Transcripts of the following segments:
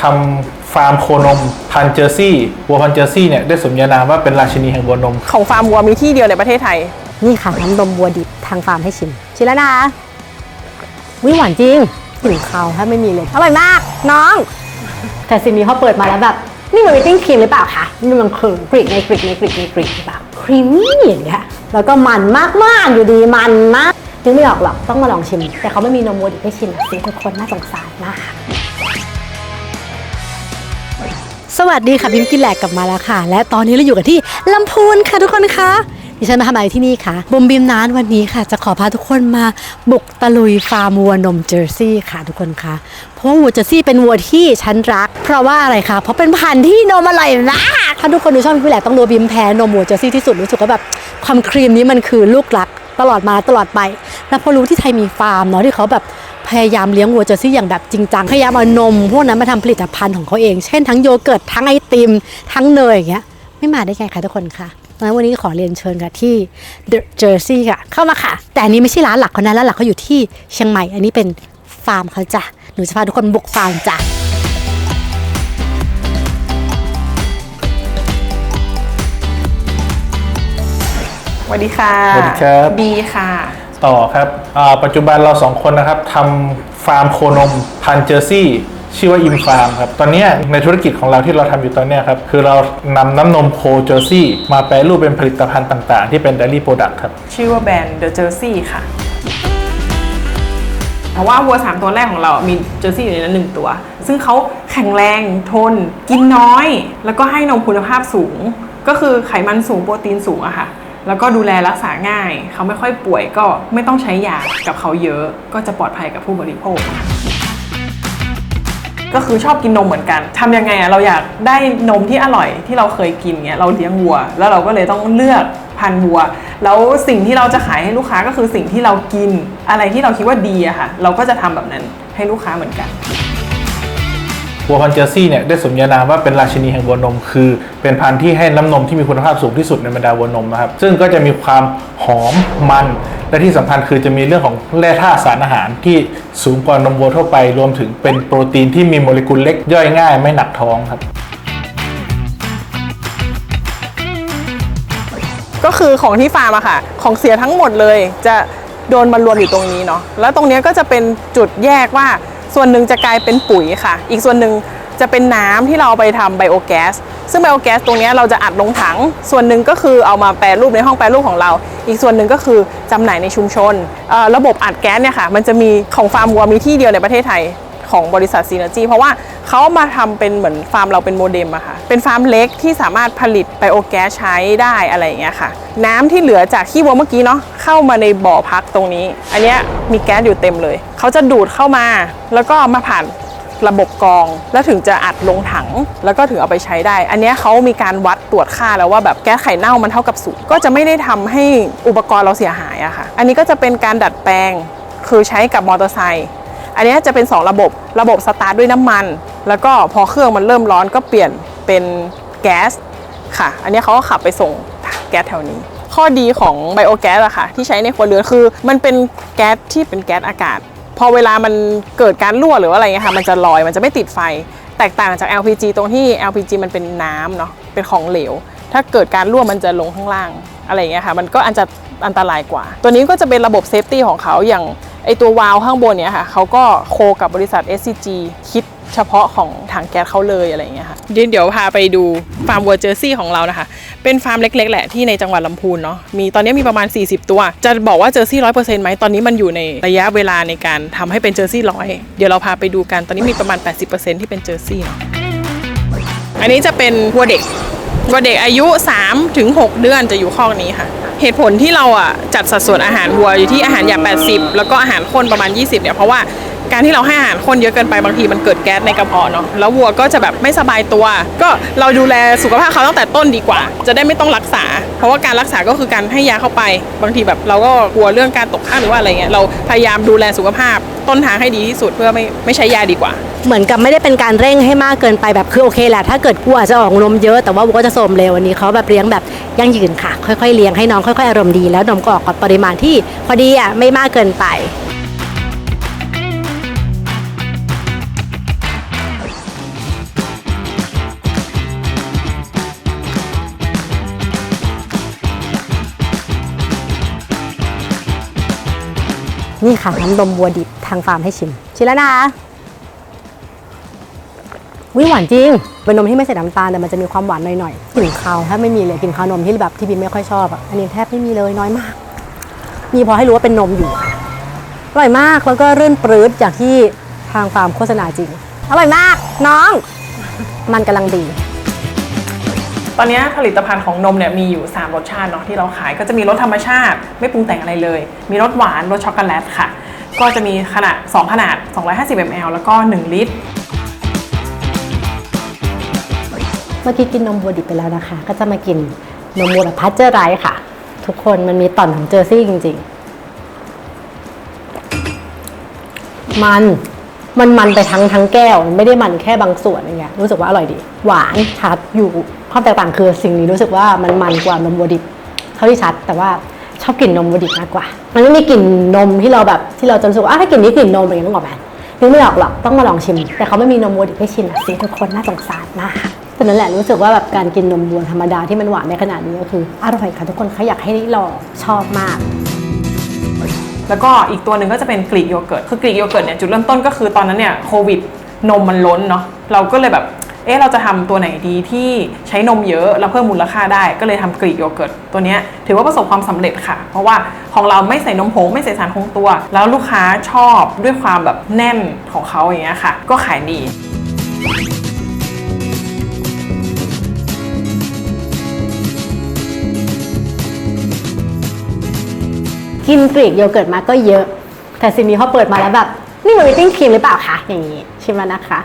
ทำฟาร์มโคนมพันธุ์เจอร์ซี่วัวพันธุ์เจอร์ซี่เนี่ยได้สมญานามว่าเป็นราชินีแห่งวัวนม ของฟาร์มวัวมีที่เดียวในประเทศไทย นี่ค่ะน้ำนมวัวดิบทางฟาร์มให้ชิม ชิมแล้วนะคะวิหวานจริงกลิ่นคาวถ้าไม่มีเลย อร่อยมาก น้อง แต่สิ่งนี้พอเปิดมาแล้วแบบ นี่มันวิปปิ้งครีมหรือเปล่าคะนี่มันคือกรีกในกรีกในกรีกในกรีกหรือเปล่าครีมมี่อย่างเงี้ยแล้วก็มันมากๆอยู่ดีมันมากนึกไม่ออกหรอกต้องมาลองชิม แต่เขาไม่มีนมวัวดิบให้ชิมอะสิทุกคนน่าสงสารมาก สวัสดีค่ะพิมกินแหลกกลับมาแล้วค่ะ และตอนนี้เราอยู่กันที่ลำพูนค่ะทุกคนคะดิฉันมาทำอะไรที่นี่คะบุมบิมนานวันนี้ค่ะ จะขอพาทุกคนมาบุกตะลุยฟาร์มวัวนมเจอร์ซีย์ค่ะทุกคนคะเพราะวัวเจอร์ซีย์เป็นวัวที่ฉันรัก เพราะว่าอะไรคะเพราะเป็นพันธุ์ที่นมอร่อยมากถ้าทุกคนดูช่องพิมกินแหลกต้องรู้บิมแพ้นมวัวเจอร์ซีย์ที่สุดรู้สึกว่าแบบความครีมนี้มันคือลูกรักตลอดมาตลอดไป แล้วพอรู้ที่ไทยมีฟาร์มเนาะที่เขาแบบ พยายามเลี้ยงวัวเจอร์ซี่อย่างแบบจริงจังพยายามเอานมพวกนั้นมาทำผลิตภัณฑ์ของเขาเอง เช่นทั้งโยเกิร์ตทั้งไอติม ทั้งเนยอย่างเงี้ยไม่มาได้ไงคะทุกคนคะงั้นวันนี้ขอเรียนเชิญค่ะที่ The Jersey ค่ะ เข้ามาค่ะ แต่อันนี้ไม่ใช่ร้านหลักเขานะร้านหลักเขาอยู่ที่เชียงใหม่ อันนี้เป็นฟาร์มเขาจ้ะหนูจะพาทุกคนบุกฟาร์มจ้ะสวัสดีค่ะสวัสดีครับบีค่ะ ต่อครับปัจจุบันเราสองคนนะครับทำฟาร์มโคนมพันเจอร์ซี่ชื่อว่าอิมฟาร์มครับตอนนี้ในธุรกิจของเราที่เราทำอยู่ตอนนี้ครับคือเรานำน้ำนมโคเจอร์ซี่มาแปรรูปเป็นผลิตภัณฑ์ต่าง ๆ ที่เป็น dairy product ครับ ชื่อว่าแบรนด์ The Jersey ค่ะ เพราะว่าวัว3ตัวแรกของเรา มีเจอร์ซี่อยู่ในนั้นหนึ่งตัว ซึ่งเขาแข็งแรงทน กินน้อย แล้วก็ให้นมคุณภาพสูง ก็คือไขมันสูงโปรตีนสูงอะค่ะ แล้วก็ดูแลรักษาง่าย เขาไม่ค่อยป่วยก็ไม่ต้องใช้ยากับเขาเยอะก็จะปลอดภัยกับผู้บริโภค ก็คือชอบกินนมเหมือนกันทำยังไงอะเราอยากได้นมที่อร่อยที่เราเคยกินเงี้ยเราเลี้ยงวัว แล้วเราก็เลยต้องเลือกพันวัว แล้วสิ่งที่เราจะขายให้ลูกค้าก็คือสิ่งที่เรากินอะไรที่เราคิดว่าดีอะค่ะ เราก็จะทำแบบนั้นให้ลูกค้าเหมือนกัน วัวพันเจอร์ซี่เนี่ยได้สมญานามว่าเป็นราชินีแห่งวัวนม คือ เป็นพันธุ์ที่ให้น้ำนมที่มีคุณภาพสูงที่สุดในบรรดาวัวนมนะครับ ซึ่งก็จะมีความหอมมัน และที่สำคัญคือจะมีเรื่องของแร่ธาตุสารอาหารที่สูงกว่านมวัวทั่วไป รวมถึงเป็นโปรตีนที่มีโมเลกุลเล็กย่อยง่าย ไม่หนักท้องครับ ก็คือของที่ฟาร์มอะค่ะ ของเสียทั้งหมดเลยจะโดนมารวมอยู่ตรงนี้เนาะ แล้วตรงเนี้ยก็จะเป็นจุดแยกว่า ส่วนหนึ่งจะกลายเป็นปุ๋ยค่ะ อีกส่วนหนึ่งจะเป็นน้ำที่เราเอาไปทำไบโอแก๊ส ซึ่งไบโอแก๊สตรงนี้เราจะอัดลงถัง ส่วนหนึ่งก็คือเอามาแปรรูปในห้องแปรรูปของเรา อีกส่วนหนึ่งก็คือจำหน่ายในชุมชน ระบบอัดแก๊สเนี่ยค่ะ มันจะมีของฟาร์มวัวมีที่เดียวในประเทศไทยของบริษัทซีเนจีเพราะว่าเขามาทำเป็นเหมือนฟาร์มเราเป็นโมเดมอะค่ะ เป็นฟาร์มเล็กที่สามารถผลิตไบโอแก๊สใช้ได้อะไรอย่างเงี้ยค่ะ น้ำที่เหลือจากขี้วัวเมื่อกี้เนาะเข้ามาในบ่อพักตรงนี้ อันเนี้ยมีแก๊สอยู่เต็มเลย เขาจะดูดเข้ามา แล้วก็มาผ่านระบบกรองแล้วถึงจะอัดลงถัง แล้วก็ถึงเอาไปใช้ได้ อันนี้เขามีการวัดตรวจค่าแล้วว่าแบบแก๊สไข่เน่ามันเท่ากับศูนย์ก็จะไม่ได้ทำให้อุปกรณ์เราเสียหายอะค่ะ อันนี้ก็จะเป็นการดัดแปลงคือใช้กับมอเตอร์ไซค์อันนี้จะเป็น 2 ระบบระบบสตาร์ทด้วยน้ำมัน แล้วก็พอเครื่องมันเริ่มร้อนก็เปลี่ยนเป็นแก๊สค่ะ อันนี้เขาก็ขับไปส่งแก๊สแถวนี้ ข้อดีของไบโอแก๊สอะค่ะที่ใช้ในครัวเรือนคือ มันเป็นแก๊สที่เป็นแก๊สอากาศ พอเวลามันเกิดการรั่วหรือว่าอะไรเงี้ยค่ะมันจะลอยมันจะไม่ติดไฟ แตกต่างจาก LPG ตรงที่ LPG มันเป็นน้ำเนาะเป็นของเหลว ถ้าเกิดการรั่วมันจะลงข้างล่างอะไรเงี้ยค่ะมันก็อันจะอันตรายกว่า ตัวนี้ก็จะเป็นระบบเซฟตี้ของเขาอย่างไอตัววาล์วข้างบนเนี่ยค่ะเขาก็โคกับบริษัท SCG คิด เฉพาะของถังแก๊สเขาเลยอะไรอย่างเงี้ยค่ะเดี๋ยวเดี๋ยวพาไปดูฟาร์มวัวเจอร์ซี่ของเรานะคะ เป็นฟาร์มเล็ก ๆ แหละที่ในจังหวัดลำพูนเนาะมีตอนนี้มีประมาณ 40 ตัว จะบอกว่าเจอร์ซี่ร้อยเปอร์เซ็นต์ไหมตอนนี้มันอยู่ในระยะเวลาในการทำให้เป็นเจอร์ซี่ร้อยเดี๋ยวเราพาไปดูกันตอนนี้มีประมาณ 80%ที่เป็นเจอร์ซี่เนาะอันนี้จะเป็นวัวเด็กวัวเด็กอายุ3ถึง6เดือนจะอยู่ข้อกนี้ค่ะเหตุผลที่เราอะจัดสัดส่วนอาหารวัวอยู่ที่อาหารหยาบ80 แล้วก็อาหารข้นประมาณ 20เนี่ยเพราะว่า การที่เราให้อาหารข้นเยอะเกินไปบางทีมันเกิดแก๊สในกระเพาะเนาะแล้ววัวก็จะแบบไม่สบายตัว ก็เราดูแลสุขภาพเขาตั้งแต่ต้นดีกว่า จะได้ไม่ต้องรักษา เพราะว่าการรักษาก็คือการให้ยาเข้าไป บางทีแบบเราก็กลัวเรื่องการตกค้างหรือว่าอะไรเงี้ยเราพยายามดูแลสุขภาพต้นทางให้ดีที่สุดเพื่อไม่ไม่ใช้ยาดีกว่า เหมือนกับไม่ได้เป็นการเร่งให้มากเกินไปแบบคือโอเคแหละถ้าเกิดวัวจะออกนมเยอะแต่ว่าวัวก็จะโสมเร็ววันนี้เขาแบบเลี้ยงแบบยั่งยืนค่ะ ค่อยๆเลี้ยงให้น้องค่อยๆอารมณ์ดีแล้วนมก็ออกกับปริมาณที่พอดีอะไม่มากเกินไป นี่ค่ะน้ำนมวัวดิบทางฟาร์มให้ชิม ชิมแล้วนะคะวิหวานจริง เป็นนมที่ไม่ใส่น้ำตาลแต่มันจะมีความหวานหน่อยๆกลิ่นคาวแทบไม่มีเลยกลิ่นคาวนมที่แบบที่บิมไม่ค่อยชอบอะอันนี้แทบไม่มีเลยน้อยมาก มีพอให้รู้ว่าเป็นนมอยู่อร่อยมากแล้วก็รื่นปรื้ดอย่างที่ทางฟาร์มโฆษณาจริงอร่อยมาก น้อง มันกำลังดี ตอนนี้ผลิตภัณฑ์ของนมเนี่ยมีอยู่ 3 รสชาติเนาะที่เราขายก็จะมีรสธรรมชาติ ไม่ปรุงแต่งอะไรเลย มีรสหวานรสช็อกโกแลตค่ะ ก็จะมีขนาด 2 ขนาด 250 ml แล้วก็ 1 ลิตรเมื่อกี้กินนมวัวดิบไปแล้วนะคะ ก็จะมากินนมวัวแบบพัชเจอร์ไรส์ค่ะ ทุกคนมันมีต่อนของเจอร์ซี่จริง ๆ มันมันมันไปทั้งทั้งแก้วมันไม่ได้มันแค่บางส่วนอย่างเงี้ยรู้สึกว่าอร่อยดี หวานชัดอยู่ ความแตกต่างคือสิ่งนี้รู้สึกว่ามันมันกว่านมวัวดิบเท่าที่ชัด แต่ว่าชอบกลิ่นนมวัวดิบมากกว่า มันไม่มีกลิ่นนมที่เราแบบที่เราจะรู้สึกว่าอะถ้ากลิ่นนี้กลิ่นนมอะไรอย่างเงี้ยนึกออกไหมนึกไม่ออกหรอกต้องมาลองชิม แต่เขาไม่มีนมวัวดิบให้ชิมอะสิทุกคนน่าสงสารมากแต่นั่นแหละรู้สึกว่าแบบการกินนมวัวธรรมดาที่มันหวานในขนาดนี้ก็คืออร่อยค่ะทุกคนใครอยากให้ได้ลองชอบมากแล้วก็อีกตัวหนึ่งก็จะเป็นกรีกโยเกิร์ตคือกรีกโยเกิร์ตเนี่ยจุดเริ่มต้นก็คือตอนนั้นเนี่ยโควิดนมมันล้นเนาะเราก็เลยแบบ เอ๊ะเราจะทำตัวไหนดีที่ใช้นมเยอะแล้วเพิ่มมูลค่าได้ก็เลยทำกรีกโยเกิร์ตตัวนี้ถือว่าประสบความสำเร็จค่ะ เพราะว่าของเราไม่ใส่นมผงไม่ใส่สารคงตัว แล้วลูกค้าชอบด้วยความแบบแน่นของเขาอย่างเงี้ยค่ะ ก็ขายดีกินกรีกโยเกิร์ตมาก็เยอะ แต่สิ่งนี้พอเปิดมาแล้วแบบ นี่มันวิปปิ้งครีมหรือเปล่าคะอย่างนี้ใชิมแล้วนะคะ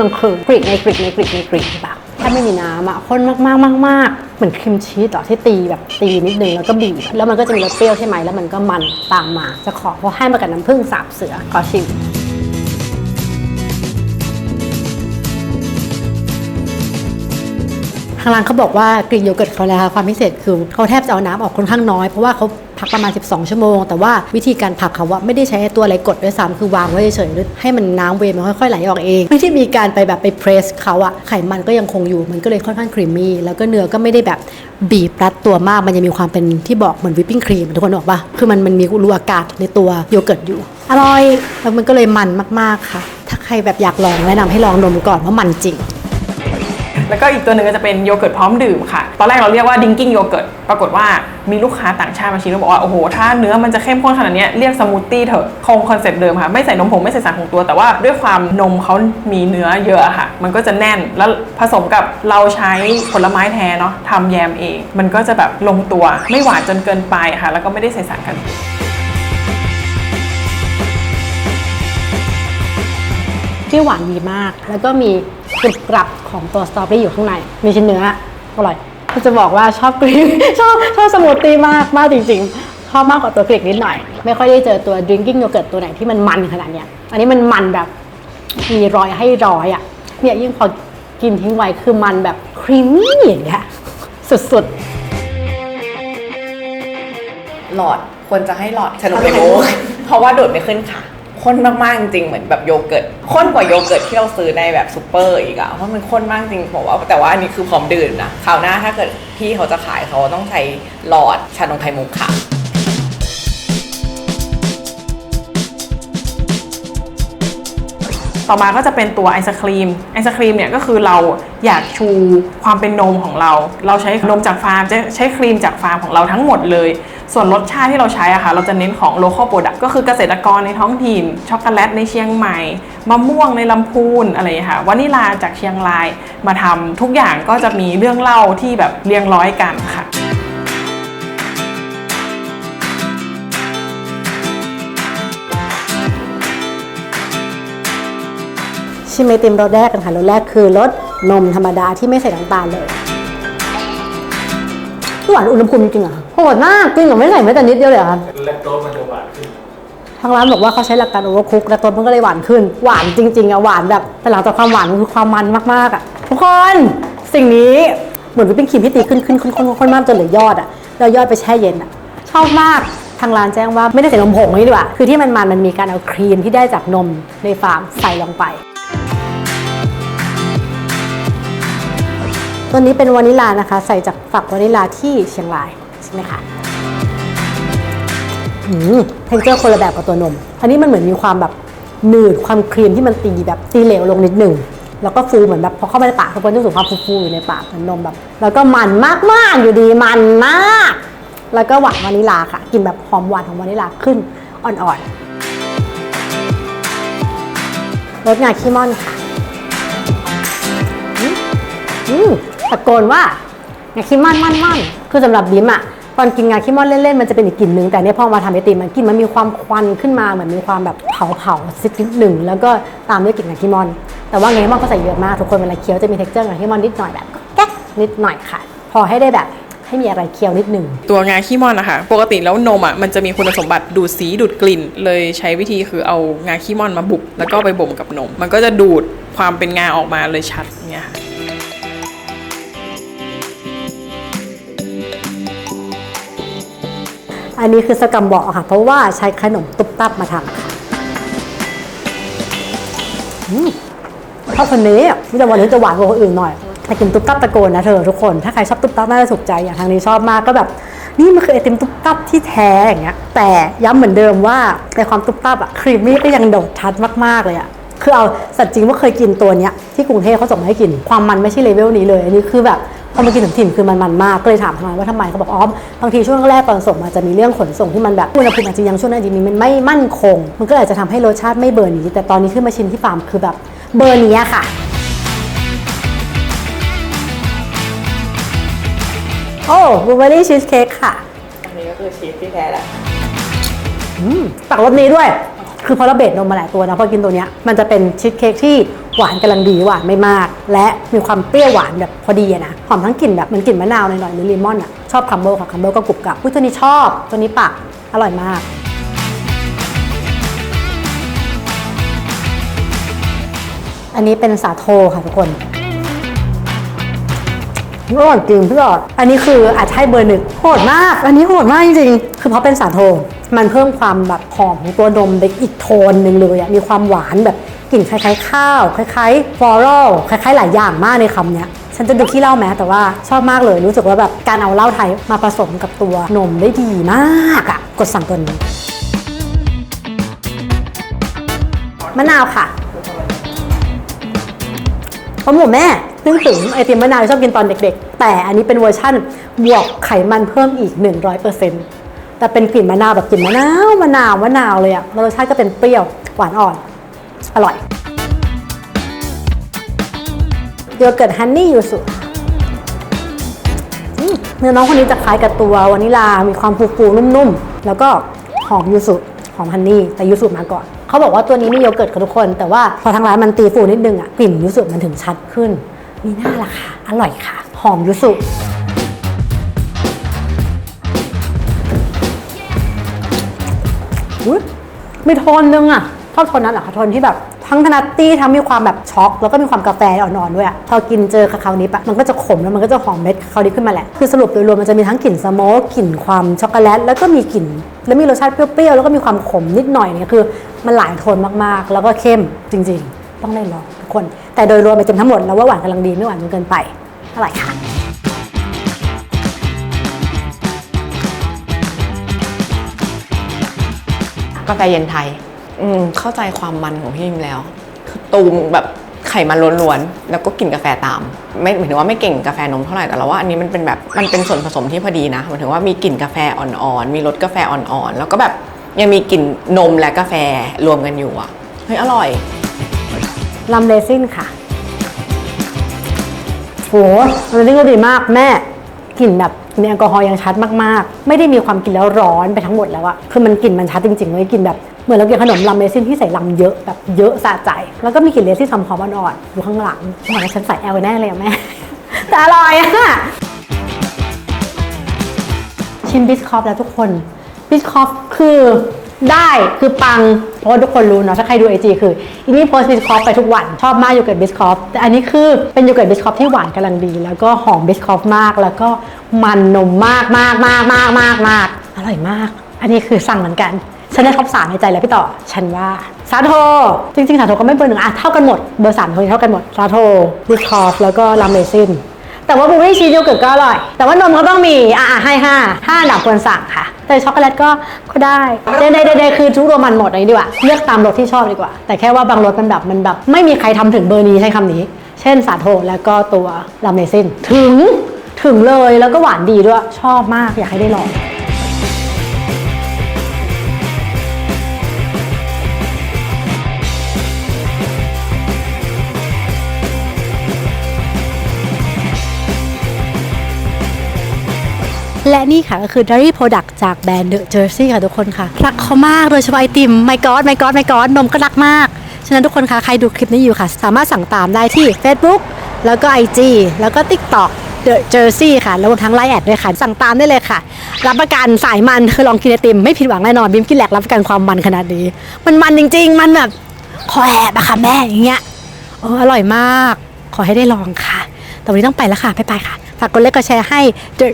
มันคือกรีกในกรีกในกรีกในกรีกหรือเปล่าถ้าไม่มีน้ำอะข้นมากมากมากมากเหมือนครีมชีสต่อที่ตีแบบตีนิดนึงแล้วก็บีบแล้วมันก็จะมีรสเปรี้ยวใช่ไหมแล้วมันก็มันตามมา จะขอเพราะให้มากับน้ำผึ้งสาบเสือขอชิม ทางร้านเขาบอกว่ากรีกโยเกิร์ตเขาแล้วความพิเศษคือเขาแทบจะเอาน้ำออกค่อนข้างน้อยเพราะว่าเขาพักประมาณ 12 ชั่วโมง แต่ว่าวิธีการผักเขาว่าไม่ได้ใช้ตัวอะไรกดด้วยซ้ำคือวางไว้เฉยๆให้มันน้ำเวยมันค่อยๆไหลออกเอง ไม่ได้มีการไปแบบไปเพรสเขาอะไขมันก็ยังคงอยู่มันก็เลยค่อนข้างครีมมี่แล้วก็เนื้อก็ไม่ได้แบบบีบรัดตัวมากมันยังมีความเป็นที่บอกเหมือนวิปปิ้งครีมทุกคนบอกปะคือมันมันมีรูอากาศในตัวโยเกิร์ตอยู่ อร่อยแล้วมันก็เลยมันมากๆค่ะ ถ้าใครแบบอยากลองแนะนำให้ลองนมก่อนว่ามันจริง แล้วก็อีกตัวหนึ่งก็จะเป็นโยเกิร์ตพร้อมดื่มค่ะ ตอนแรกเราเรียกว่าดิงกิ้งโยเกิร์ต ปรากฏว่ามีลูกค้าต่างชาติมาชิมแล้วบอกว่า โอ้โห ถ้าเนื้อมันจะเข้มข้นขนาดนี้เรียกสมูทตี้เถอะคงคอนเซ็ปต์เดิมค่ะ ไม่ใส่นมผงไม่ใส่สารของตัว แต่ว่าด้วยความนมเขามีเนื้อเยอะค่ะ มันก็จะแน่น แล้วผสมกับเราใช้ผลไม้แท้เนาะทำแยมเอง มันก็จะแบบลงตัว ไม่หวานจนเกินไปค่ะ แล้วก็ไม่ได้ใส่สารกันบูด ที่หวานดีมาก แล้วก็มีกรุบกรับของตัวสตรอเบอรี่อยู่ข้างใน มีชิ้นเนื้ออร่อยก็จะบอกว่าชอบกรีนชอบชอบสมูทตี้มากมากจริงๆชอบมากกว่าตัวกรีกนิดหน่อย ไม่ค่อยได้เจอตัวดริงกิ้งโยเกิร์ตตัวไหนที่มันมันขนาดเนี้ยอันนี้มันมันแบบมีรอยให้ร้อยอะเนี่ยยิ่งพอกินทิ้งไว้คือมันแบบครีมมี่อย่างเงี้ยสุดๆ หลอดควรจะให้หลอดชานมไข่มุกเพราะว่าโดดไม่ขึ้นค่ะ ข้นมากๆจริงเหมือนแบบโยเกิร์ตข้นกว่าโยเกิร์ตที่เราซื้อในแบบซูเปอร์อีกอะเพราะมันข้นมากจริงผมว่าแต่ว่าอันนี้คือพร้อมดื่มนะคราวหน้าถ้าเกิดพี่เขาจะขายเขาต้องใช้หลอดชานมไข่มุกค่ะต่อมาก็จะเป็นตัวไอศครีม ไอศครีมเนี่ยก็คือเราอยากชูความเป็นนมของเรา เราใช้นมจากฟาร์มใช้ครีมจากฟาร์มของเราทั้งหมดเลย ส่วนรสชาติที่เราใช้อะค่ะ เราจะเน้นของ local product ก็คือเกษตรกรในท้องถิ่น ช็อกโกแลตในเชียงใหม่ มะม่วงในลำพูนอะไรค่ะวานิลาจากเชียงรายมาทำทุกอย่างก็จะมีเรื่องเล่าที่แบบเรียงร้อยกันค่ะชิมไอติมรสแรกกันค่ะรสแรกคือรสนมธรรมดาที่ไม่ใส่น้ำตาลเลยหวานอุณหภูมิจริงๆเหรอ โหดมากจริงเหรอไม่ใส่แม้แต่นิดเดียวเลยเหรอคะแลคโตสมันจะหวานขึ้นทางร้านบอกว่าเขาใช้หลักการโอเวอร์คุกแล้วตัวมันก็เลยหวานขึ้น หวานจริง ๆอะหวานแบบแต่หลังจากความหวานมันคือความมันมากๆอะทุกคนสิ่งนี้เหมือนวิปปิ้งครีมที่ตีขึ้นขึ้นขึ้นขึ้นขึ้นมากจนเหลือยอดอะแล้วยอดไปแช่เย็นอะชอบมากทางร้านแจ้งว่าไม่ได้ใส่นมผงนี่ดีกว่าคือที่มันมันมันมีการเอาครีมที่ได้จากนมในฟาร์มใส่ลงไปตัวนี้เป็นวานิลานะคะ ใส่จากฝักวานิลาที่เชียงราย ใช่ไหมคะเทคเจอร์คนละแบบกับตัวนม อันนี้มันเหมือนมีความแบบหนืดความครีมที่มันตีแบบตีเหลวลงนิดหนึ่ง แล้วก็ฟูเหมือนแบบพอเข้าไปในปากทุกคนจะรู้สึกความฟูๆอยู่ในปากเหมือนนมแบบ แล้วก็มันมากๆอยู่ดีมันมาก แล้วก็หวานวานิลาค่ะ กินแบบหอมหวานของวานิลาขึ้นอ่อนๆรสงาขี้ม่อนค่ะอืมตะโกนว่างาขี้ม่อนม่อนม่อนคือสำหรับบิมอะ ตอนกินงาขี้มอนเล่นๆมันจะเป็นอีกกลิ่นหนึ่งแต่เนี่ยพอมาทำไอติมมันกลิ่นมันมีความควันขึ้นมาเหมือนมีความแบบเผาเผาๆสักนิดหนึ่งแล้วก็ตามด้วยกลิ่นงาขี้มอน แต่ว่างาขี้ม่อนก็ใส่เยอะมากทุกคนเวลาเคี้ยวจะมีเท็กเจอร์งาขี้มอนนิดหน่อยแบบแก๊กนิดหน่อยค่ะ พอให้ได้แบบให้มีอะไรเคี้ยวนิดหนึ่ง ตัวงาขี้มอนนะคะ ปกติแล้วนมอะมันจะมีคุณสมบัติดูดสีดูดกลิ่น เลยใช้วิธีคือเอางาขี้มอนมาบุกแล้วก็ไปบ่มกับนม มันก็จะดูดความเป็นงาออกมาเลยชัดเนี่ยค่ะ อันนี้คือสกัมบอกค่ะ เพราะว่าใช้ขนมตุ๊บตับมาทำค่ะอืมชอบคนนี้ที่แต่วันนี้จะหวานกว่าคนอื่นหน่อยแต่กินตุ๊บตับตะโกนนะเธอทุกคน ถ้าใครชอบตุ๊บตับน่าจะถูกใจอย่างทางนี้ชอบมากก็แบบนี่มันคือไอติมตุ๊บตับที่แท้อย่างเงี้ย แต่ย้ำเหมือนเดิมว่าในความตุ๊บตับอะครีมมี่ก็ยังโดดชัดมากๆเลยอะคือเอาสัตว์จริงว่าเคยกินตัวเนี้ยที่กรุงเทพเขาส่งมาให้กิน ความมันไม่ใช่เลเวลนี้เลยอันนี้คือแบบ พอมากินถึงถิ่นคือมันมันมากก็เลยถามทำไมว่าทำไมเขาบอกอ๋อบางทีช่วงแรกตอนส่งมาจะมีเรื่องขนส่งที่มันแบบอุณหภูมิอาจจะยังช่วงนั้นจริงๆมันไม่มั่นคง มันก็อาจจะทำให้รสชาติไม่เบอร์นี้ แต่ตอนนี้ขึ้นมาชิมที่ฟาร์มคือแบบเบอร์นี้อะค่ะโอ้บลูเบอร์รี่ชีสเค้กค่ะอันนี้ก็คือชีสที่แท้แหละตักรสนี้ด้วย คือพอเราเบสนมมาหลายตัวนะพอกินตัวเนี้ยมันจะเป็นชีสเค้กที่หวานกำลังดีหวานไม่มาก และมีความเปรี้ยวหวานแบบพอดีนะหอมทั้งกลิ่นแบบเหมือนกลิ่นมะนาวหน่อยๆหรือเลมอนอะชอบคัมเบิลค่ะคัมเบิลก็กรุบกรับอุ้ยตัวนี้ชอบตัวนี้ปากอร่อยมากอันนี้เป็นสาโทค่ะทุกคนอร่อยจริงพี่หลอด อันนี้คืออาจให้เบอร์หนึ่งโหดมาก อันนี้โหดมากจริงๆ คือเพราะเป็นสาโท มันเพิ่มความแบบหอมของตัวนมไปอีกโทนหนึ่งเลยอะมีความหวานแบบกลิ่นคล้ายๆข้าว คล้ายๆฟลอรัลคล้ายๆ หลายอย่างมากในคำเนี้ยฉันจะดูขี้เหล้าแม้แต่ว่าชอบมากเลยรู้สึกว่าแบบการเอาเหล้าไทยมาผสมกับตัวนมได้ดีมากอะกดสั่งตัวนี้มะนาวค่ะเพราะหมูแม่นึกถึงไอติมมะนาวชอบกินตอนเด็กๆ แต่อันนี้เป็นเวอร์ชั่นบวกไขมันเพิ่มอีก 100% แต่เป็นกลิ่นมะนาวแบบกลิ่นมะนาวมะนาวมะนาวเลยอะรสชาติก็เป็นเปรี้ยวหวานอ่อน อร่อยโยเกิร์ตฮันนี่ยูสุเนื้อน้องคนนี้จะคล้ายกับตัววานิลา มีความฟูๆนุ่มๆ แล้วก็หอมยูสุหอมฮันนี่ แต่ยูสุมาก่อน เขาบอกว่าตัวนี้มีโยเกิร์ตค่ะทุกคน แต่ว่าพอทางร้านมันตีฟูนิดนึงอะกลิ่นยูสุมันถึงชัดขึ้น มีหน้าละค่ะ อร่อยค่ะ หอมยูสุ อุ๊ยมีโทนนึงอะชอบโทนนั้นเหรอคะโทนที่แบบทั้งทนัตตี้ทั้งมีความแบบช็อก แล้วก็มีความกาแฟอ่อนๆด้วยอะพอกินเจอคาคาวนิปะมันก็จะขมแล้วมันก็จะหอมเม็ดคาคาวนิปขึ้นมาแหละ คือสรุปโดยรวมมันจะมีทั้งกลิ่นสโมกกลิ่นความช็อกโกแลตแล้วก็มีกลิ่น แล้วมีรสชาติเปรี้ยวๆแล้วก็มีความขมนิดหน่อยเนี่ยคือ มันหลายโทนมากๆ แล้วก็เข้มจริง ๆ ต้องได้ลองทุกคน แต่โดยรวมไปเต็มทั้งหมดแล้วว่าหวานกำลังดีไม่หวานจนเกินไปอร่อยค่ะ กาแฟเย็นไทย อืมเข้าใจความมันของพี่ยิมแล้วคือตูมแบบไขมันล้วนๆ แล้วก็กลิ่นกาแฟตาม ไม่หมายถึงว่าไม่เก่งกาแฟนมเท่าไหร่ แต่เราว่าอันนี้มันเป็นแบบมันเป็นส่วนผสมที่พอดีนะหมายถึงว่ามีกลิ่นกาแฟอ่อนๆ มีรสกาแฟอ่อนๆ แล้วก็แบบยังมีกลิ่นนมและกาแฟรวมกันอยู่อะ เฮ้ย อร่อยลัมเลซินค่ะโหลัมเลซินก็ดีมากแม่กลิ่นแบบ กลิ่นแอลกอฮอล์ยังชัดมากๆ ไม่ได้มีความกินแล้วร้อนไปทั้งหมดแล้วอะคือมันกลิ่นมันชัดจริงๆเลยกลิ่นแบบเหมือนเรากินขนมลัมเลซินที่ใส่ลัมเยอะแบบเยอะสะใจ แล้วก็มีกลิ่นเลซินหอมๆอ่อนๆอยู่ข้างหลังหมายว่าฉันใส่แอลแน่เลยอะแม่แต่อร่อยอะชิมบิสคอฟแล้วทุกคนบิสคอฟคือได้คือปัง เพราะทุกคนรู้เนาะถ้าใครดูไอจีคืออีนี่โพสบิสคอฟไปทุกวัน ชอบมากโยเกิร์ตบิสคอฟแต่อันนี้คือเป็นโยเกิร์ตบิสคอฟที่หวานกำลังดี แล้วก็หอมบิสคอฟมาก แล้วก็ มันนมมากมากมากมากมากมากอร่อยมาก อันนี้คือสั่งเหมือนกัน ฉันได้ท็อปสามในใจแล้วพี่ต่อ ฉันว่าสาโท จริงๆสาโทก็ไม่เบอร์หนึ่งอะเท่ากันหมด เบอร์สามคนเท่ากันหมดสาโทบิสคอฟแล้วก็ลาเมซินแต่ว่าบูเบอรี่ชีสโยเกิร์ตก็อร่อย แต่ว่านมก็ต้องมี อะให้ห้าห้าอันดับควรสั่งค่ะ แต่ช็อกโกแลตก็ก็ได้เดย์เดย์เดย์คือทุกโรมันหมดเลยดีกว่า เลือกตามรสที่ชอบดีกว่า แต่แค่ว่าบางรสมันแบบมันแบบ ไม่มีใครทำถึงเบอร์นี้ใช้คำนี้ เช่นสาโทแล้วก็ตัวลาเมซินถึง ถึงเลยแล้วก็หวานดีด้วย ชอบมากอยากให้ได้ลองและนี่ค่ะก็คือ Dairy Product จากแบรนด์ The Jersey ค่ะทุกคนค่ะ รักเขามาก โดยเฉพาะไอติม my god my god my god นมก็รักมาก ฉะนั้นทุกคนคะใครดูคลิปนี้อยู่ค่ะ สามารถสั่งตามได้ที่ Facebook แล้วก็ IG แล้วก็ TikTok The Jersey ค่ะแล้วรวมทั้งไลน์แอดด้วยค่ะ สั่งตามได้เลยค่ะ รับประกันสายมันคือลองกินไอติมไม่ผิดหวังแน่นอนบิมกินแหลกรับประกันความมันขนาดนี้ มันมันจริง ๆ มันแบบคอแอบอะค่ะแม่อย่างเงี้ยโอ้อร่อยมาก ขอให้ได้ลองค่ะ แต่วันนี้ต้องไปแล้วค่ะไปไปค่ะ ฝากกดไลค์กดแชร์ให้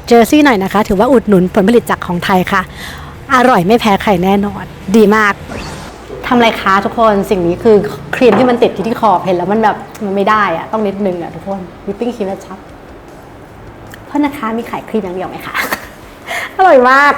เจอร์ซี่หน่อยนะคะ ถือว่าอุดหนุนผลผลิตจากของไทยค่ะ อร่อยไม่แพ้ใครแน่นอน ดีมากทำอะไรคะทุกคนสิ่งนี้คือครีมที่มันติดอยู่ที่คอเห็นแล้วมันแบบมันไม่ได้อะต้องนิดนึงอะทุกคนวิปปิ้งครีมและชับ พราะนะคะมีขายครีมอย่างเดียวไหมคะ อร่อยมาก